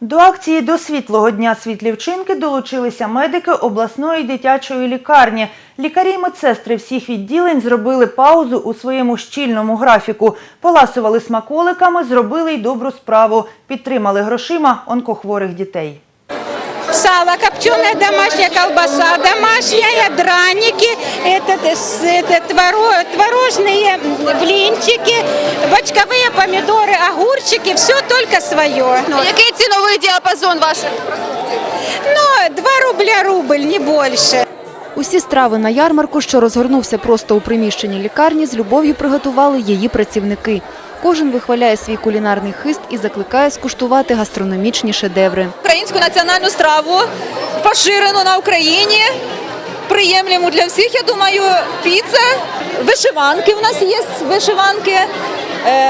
До акції до світлого дня світлі вчинки долучилися медики обласної дитячої лікарні. Лікарі й медсестри всіх відділень зробили паузу у своєму щільному графіку, поласували смаколиками, зробили й добру справу, підтримали грошима онкохворих дітей. Сало, копченая домашняя колбаса, домашняя, драники, этот, с- это, творо- творожные блинчики, бочковые помидоры, огурчики, все только свое. Ну, Який ціновий діапазон ваших? ну, 2 рубля рубль, не больше. Усі страви на ярмарку, що розгорнувся просто у приміщенні лікарні, з любов'ю приготували її працівники. Кожен вихваляє свій кулінарний хист і закликає скуштувати гастрономічні шедеври. Українську національну страву, поширену на Україні, приємлему для всіх, я думаю, піца, вишиванки у нас є, вишиванки,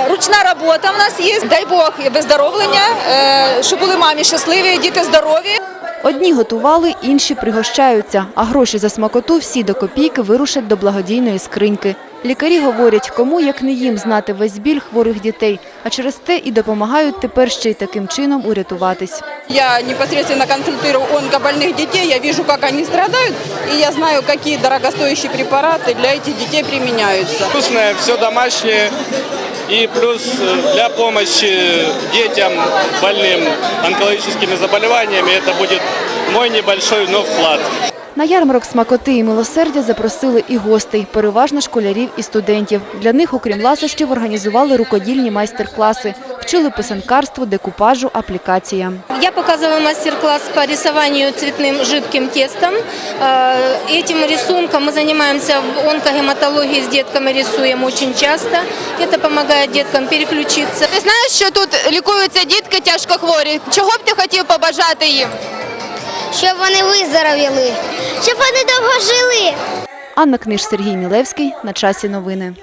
ручна робота у нас є. Дай Бог і виздоровлення, е, щоб були мамі щасливі, діти здорові. Одні готували, інші пригощаються, а гроші за смакоту всі до копійки вирушать до благодійної скриньки. Лікарі говорять, кому як не їм знати весь біль хворих дітей, а через те і допомагають тепер ще й таким чином урятуватись. Я непосредственно консультирую онкобольных детей, я вижу, как они страдают, и я знаю, какие дорогостоящие препараты для этих детей применяются. Вкусное, все домашнее. И плюс э, для помощи детям, больным онкологическими заболеваниями, это будет мой небольшой, но вклад. На ярмарок смакоти і милосердя запросили і гостей, переважно школярів і студентів. Для них, окрім ласощів, організували рукодільні майстер-класи, вчили писанкарству, декупажу, аплікаціям. Я показываю мастер-класс по рисованию цветным жидким тестом. Э, Этим рисунком мы занимаемся в онкогематологии, с детками рисуем очень часто. Это помогает деткам переключиться. Ти знаєш, що тут лікуються дітки тяжкохворі? Чого б ти хотів побажати їм? щоб вони виздоровіли, щоб вони довго жили. Анна Книж, Сергій Мілевський. На часі новини.